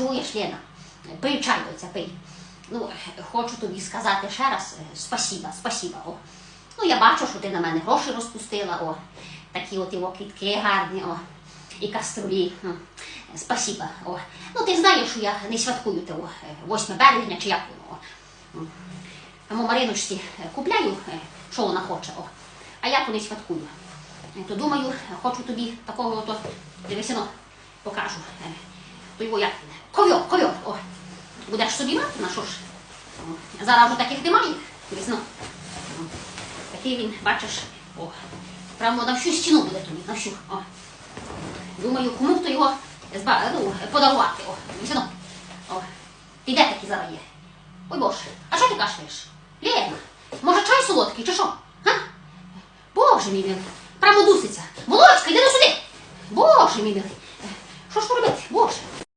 чуєш, Лена, пий пий. Ну, хочу тобі сказати ще раз е, спасіба, спасіба. О. Ну, я бачу, що ти на мене гроші розпустила, о, такі от його квітки гарні, о, і каструлі. М. Спасіба. О. Ну, ти знаєш, що я не святкую того е, 8 березня чи як воно. Тому Мариночці е, купляю, е, що вона хоче, о, а я то не святкую. Е, То думаю, хочу тобі такого ото, дивися, покажу. То його як? Ковьор, ковьор, о. Будеш собі мати, на що ж? Зараз вже таких немає. Ну. Такий він, бачиш, о, прямо на всю стіну буде тобі, на всю. О. Думаю, кому то його зба, ну, подарувати. О, ну. О. Ти де такі зараз є? Ой Боже, а що ти кашляєш? Лена, може чай солодкий чи що? Га? Боже мій милий, прямо дуситься. Володька, йди до сюди. Боже мій милий. Що ж робити? Боже.